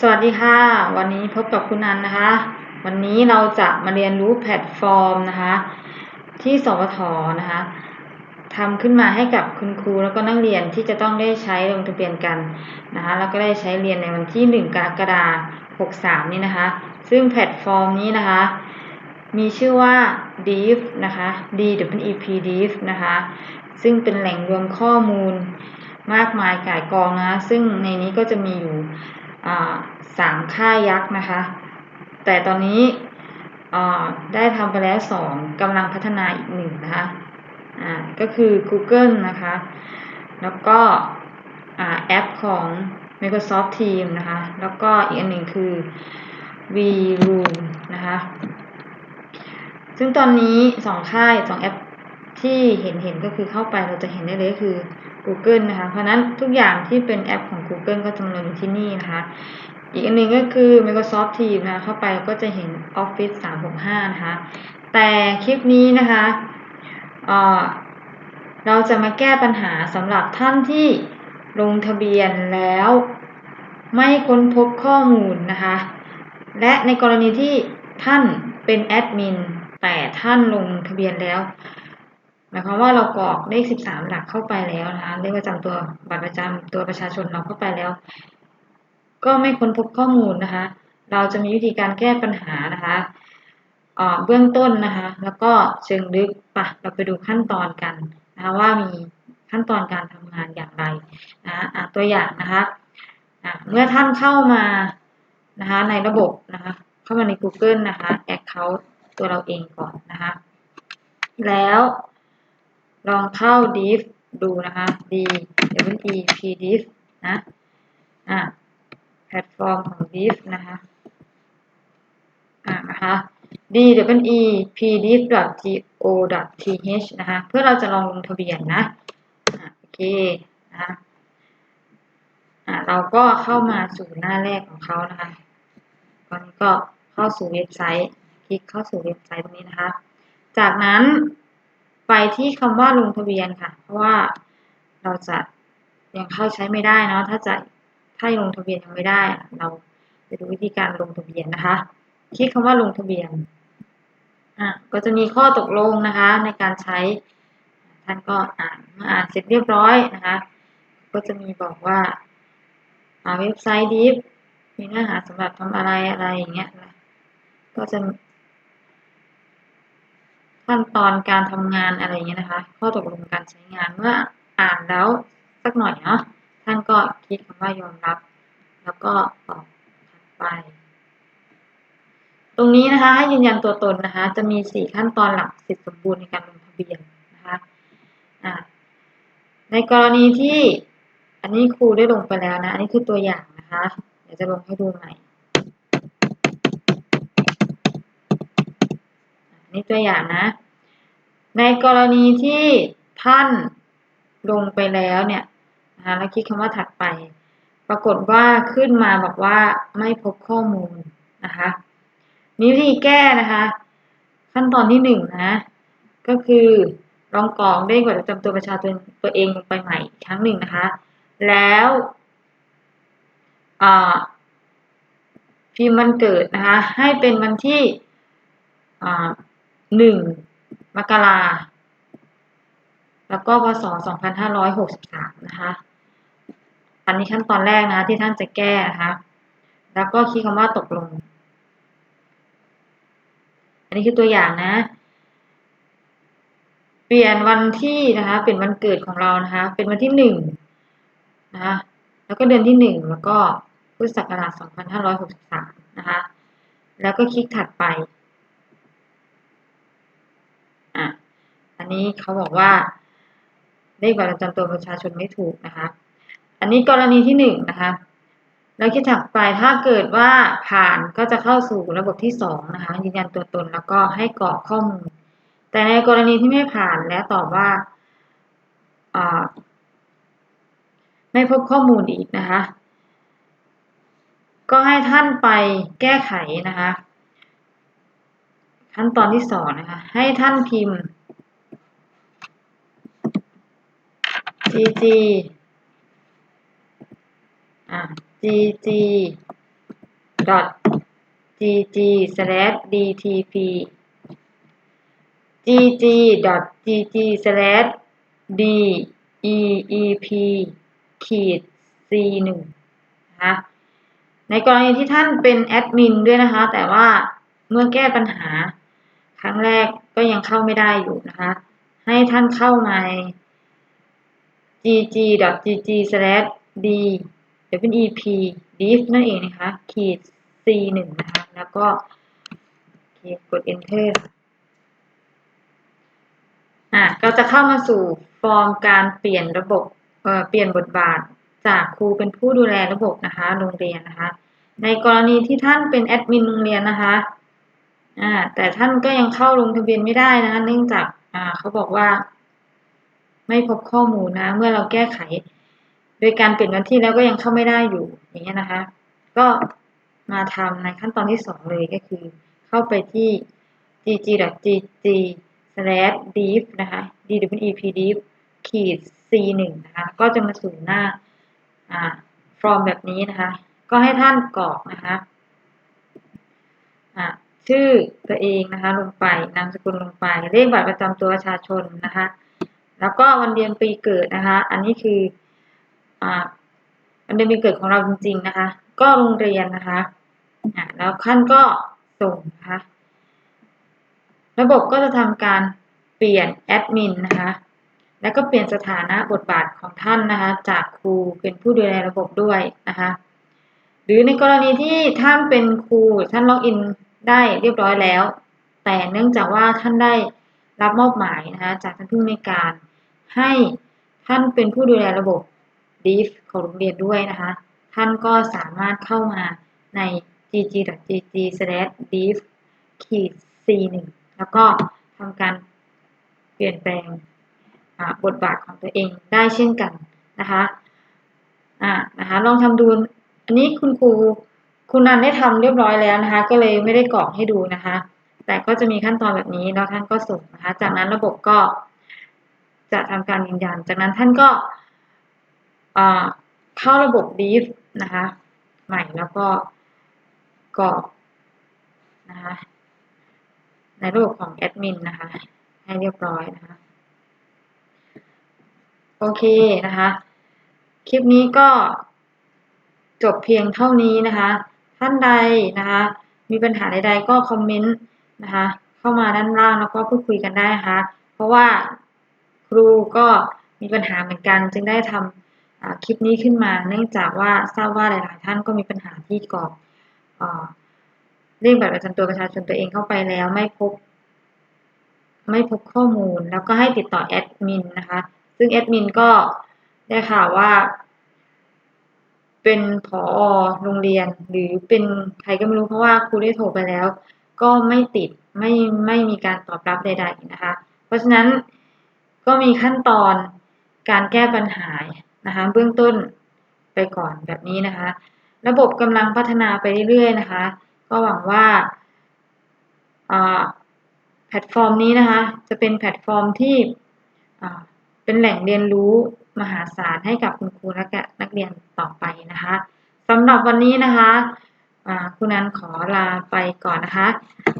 สวัสดีค่ะ วันนี้พบกับคุณนันนะคะ วันนี้เราจะมาเรียนรู้แพลตฟอร์มนะคะ ที่สวทนะคะทำขึ้นมาให้กับคุณครูแล้วก็นักเรียนที่จะต้องได้ใช้ลงทะเบียนกันนะคะแล้วก็ได้ใช้เรียนในวันที่ 1 กรกฎาคม 63 นี้นะคะ ซึ่งแพลตฟอร์มนี้นะคะ มีชื่อว่า Div นะคะ D W E P Div นะคะ ซึ่งเป็นแหล่งรวมข้อมูลมากมายก่ายกองนะ ซึ่งในนี้ก็จะมีอยู่ สามค่ายักษ์นะคะ แต่ตอนนี้ได้ทำไปแล้วสองกำลังพัฒนาอีกหนึ่งนะคะก็คือ Google นะคะ แล้วก็แอปของ Microsoft Teams นะคะ แล้วก็อีกอันหนึ่งคือ VRoom นะคะ ซึ่งตอนนี้สองค่ายสองแอปที่เห็นเห็นก็คือเข้าไปเราจะเห็นได้เลยคือ Google นะคะ เพราะนั้นทุกอย่างที่เป็นแอปของ Google ก็จะมาลงที่นี่นะคะ อีกอันหนึ่งก็คือ Microsoft Teams นะเข้าไปก็จะเห็น Office 365 นะคะ แต่คลิปนี้นะคะเเราจะมาแก้ปัญหาสำหรับท่านที่ลงทะเบียนแล้วไม่ค้นพบข้อมูลนะคะ และในกรณีที่ท่านเป็นแอดมินแต่ท่านลงทะเบียนแล้ว หมายความว่าเรากรอกเลข 13 หลักเข้าไปแล้วนะคะเลขประจำตัวบัตรประจำตัวประชาชนเราเข้าไปแล้ว ก็ไม่ค้นพบข้อมูลนะคะ เราจะมีวิธีการแก้ปัญหานะคะเบื้องต้นนะคะ แล้วก็เชิงลึกปะเราไปดูขั้นตอนกันนะคะว่ามีขั้นตอนการทำงานอย่างไรนะะตัวอย่างนะคะะเมื่อท่านเข้ามานะคะในระบบนะคะเข้ามาใน Google นะคะ Account ตัวเราเองก่อนนะคะ แล้ว ลองเข้า div ดูนะคะ d w e p div นะ อ่าแพลตฟอร์มของ div นะคะ อ่านะคะ d w e p div go th นะคะ เพื่อเราจะลองลงทะเบียนนะอ่าโอเคนะคะอ่าเราก็เข้ามาสู่หน้าแรกของเขานะคะตอนนี้ก็เข้าสู่เว็บไซต์ คลิกเข้าสู่เว็บไซต์ตรงนี้นะคะ จากนั้น ไปที่คำว่าลงทะเบียนค่ะ เพราะว่าเราจะยังเข้าใช้ไม่ได้เนาะถ้าจะถ้าลงทะเบียนยังไม่ได้ เราจะดูวิธีการลงทะเบียนนะคะ คลิกคำว่าลงทะเบียนอะก็จะมีข้อตกลงนะคะ ในการใช้ท่านก็อ่านเมื่ออ่านเสร็จเรียบร้อยนะคะ ก็จะมีบอกว่าเว็บไซต์ดิฟมีเนื้อหาสำหรับทำอะไรอะไรอย่างเงี้ยก็จะ ขั้นตอนการทำงานอะไรเงี้ยนะคะ ข้อตกลงการใช้งานเมื่ออ่านแล้วสักหน่อยเนาะท่านก็คลิกคำว่ายอมรับ แล้วก็ตอบถัดไป ตรงนี้นะคะให้ยืนยันตัวตนนะคะ จะมีสี่ขั้นตอนหลักสิทธิสมบูรณ์ในการลงทะเบียนนะคะะในกรณีที่อันนี้ครูได้ลงไปแล้วนะ อันนี้คือตัวอย่างนะคะ เดี๋ยวจะลงให้ดูใหม่ นี่ตัวอย่างนะ ในกรณีที่ท่านลงไปแล้วเนี่ยนะแล้วคลิกคำว่าถัดไป ปรากฏว่าขึ้นมาบอกว่าไม่พบข้อมูลนะคะนี่วิธีแก้นะคะ ขั้นตอนที่หนึ่งนะ ก็คือลองกรองเลขบัตรประจำตัวประชาชนตัวเองลงไปใหม่ครั้งหนึ่งนะคะ แล้วพิมพ์วันเกิดนะคะ ให้เป็นวันที่ หนึ่งมกราแล้วก็พศสองพันห้าร้อยหกสิบสามนะคะ อันนี้ขั้นตอนแรกนะที่ท่านจะแก้นะคะ แล้วก็คลิกคำว่าตกลง อันนี้คือตัวอย่างนะ เปลี่ยนวันที่นะคะ เป็นวันเกิดของเรานะคะ เป็นวันที่หนึ่งนะคะ แล้วก็เดือนที่หนึ่งแล้วก็พุทธศักราชสองพันห้าร้อยหกสิบสามนะคะ แล้วก็คลิกถัดไปอัน นี้เขาบอกว่าเลขบัตรประจำตัวประชาชนไม่ถูกนะคะ อันนี้กรณีที่หนึ่งนะคะ แล้วคิดถัดไปถ้าเกิดว่าผ่านก็จะเข้าสู่ระบบที่สองนะคะยืนยันตัวตนแล้วก็ให้กรอกข้อมูล แต่ในกรณีที่ไม่ผ่านและตอบว่าไม่พบข้อมูลอีกนะคะ ก็ให้ท่านไปแก้ไขนะคะ ขั้นตอนที่สองนะคะ ให้ท่านพิมพ์ gg อ่า gg gg slash dtp gg gg slash deep ขีด c หนึ่งนะคะในกรณีที่ท่านเป็นแอดมินด้วยนะคะ แต่ว่าเมื่อแก้ปัญหา ครั้งแรกก็ยังเข้าไม่ได้อยู่นะคะ ให้ท่านเข้ามา d wep div นั่นเองนะคะขีด c หนึ่งนะคะ แล้วก็กด enter อะก็จะเข้ามาสู่ฟอร์มการเปลี่ยนระบบเอ่อเปลี่ยนบทบาทจากครูเป็นผู้ดูแลระบบนะคะ โรงเรียนนะคะ ในกรณีที่ท่านเป็นแอดมินโรงเรียนนะคะอ่าแต่ท่านก็ยังเข้าลงทะเบียนไม่ได้นะคะ เนื่องจากอ่าเขาบอกว่า ไม่พบข้อมูลนะ เมื่อเราแก้ไข โดยการเปลี่ยนวันที่แล้วก็ยังเข้าไม่ได้อยู่อย่างเงี้ยนะคะ ก็มาทำในขั้นตอนที่สองเลยก็คือ เข้าไปที่ gg.gg slash div นะคะ dwep div ขีด c หนึ่งนะคะ ก็จะมาสู่หน้าอ่า from แบบนี้นะคะ ก็ให้ท่านกรอกนะคะชื่อตัวเองนะคะ ลงไป นามสกุลลงไป เลขบัตรประจำตัวประชาชนนะคะ แล้วก็วันเดือนปีเกิดนะคะ อันนี้คืออ่าวันเดือนปีเกิดของเราจริง ๆนะคะ ก็โรงเรียนนะคะอ่าแล้วขั้นก็ส่งนะคะระบบก็จะทำการเปลี่ยนแอดมินนะคะ แล้วก็เปลี่ยนสถานะบทบาทของท่านนะคะ จากครูเป็นผู้ดูแลระบบด้วยนะคะ หรือในกรณีที่ท่านเป็นครูท่านล็อกอินได้เรียบร้อยแล้ว แต่เนื่องจากว่าท่านได้รับมอบหมายนะคะ จากท่านผู้ในการ ให้ท่านเป็นผู้ดูแลระบบ DIF ของโรงเรียนด้วยนะคะ ท่านก็สามารถเข้ามาใน gg.gg/div ขีด c1 แล้วก็ทำการเปลี่ยนแปลงบทบาทของตัวเองได้เช่นกันนะคะอ่านะคะลองทำดู อันนี้คุณครูคุณนันได้ทำเรียบร้อยแล้วนะคะ ก็เลยไม่ได้กรอกให้ดูนะคะ แต่ก็จะมีขั้นตอนแบบนี้แล้วท่านก็ส่งนะคะ จากนั้นระบบก็ จะทำการยืนยัน จากนั้นท่านก็เข้าระบบ div นะคะ ใหม่แล้วก็กรอกนะคะในระบบของแอดมินนะคะ ให้เรียบร้อยนะคะ โอเคนะคะ คลิปนี้ก็จบเพียงเท่านี้นะคะ ท่านใดนะคะ มีปัญหาใด ๆ ก็คอมเมนต์นะคะ เข้ามาด้านล่างแล้วก็พูดคุยกันได้นะคะ เพราะว่า รูก็มีปัญหาเหมือนกัน จึงได้ทำคลิปนี้ขึ้นมา เนื่องจากว่าทราบว่าหลาย ๆ ท่านก็มีปัญหาที่กรอกเลขบัตรประจำตัวประชาชนตัวเองเข้าไปแล้วไม่พบ ไม่พบข้อมูล แล้วก็ให้ติดต่อแอดมินนะคะ ซึ่งแอดมินก็ได้ข่าวว่า เป็นผอโรงเรียน หรือเป็นใครก็ไม่รู้เพราะว่าครูได้โทรไปแล้ว ก็ไม่ติดไม่ไม่มีการตอบรับใด ๆ นะคะ เพราะฉะนั้น ก็มีขั้นตอนการแก้ปัญหานะคะ เบื้องต้นไปก่อนแบบนี้นะคะ ระบบกำลังพัฒนาไปเรื่อยๆนะคะ ก็หวังว่าแพลตฟอร์มนี้นะคะ จะเป็นแพลตฟอร์มที่เป็นแหล่งเรียนรู้มหาศาลให้กับคุณครูและนักเรียนต่อไปนะคะสำหรับวันนี้นะคะคุณนันขอลาไปก่อนนะคะ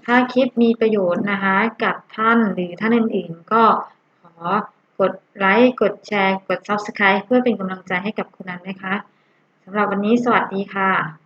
ถ้าคลิปมีประโยชน์นะคะ กับท่านหรือท่านอื่นๆ ก็ กดไลค์กดแชร์ กด Subscribe เพื่อเป็นกำลังใจให้กับคุณนันนะคะสำหรับวันนี้สวัสดีค่ะ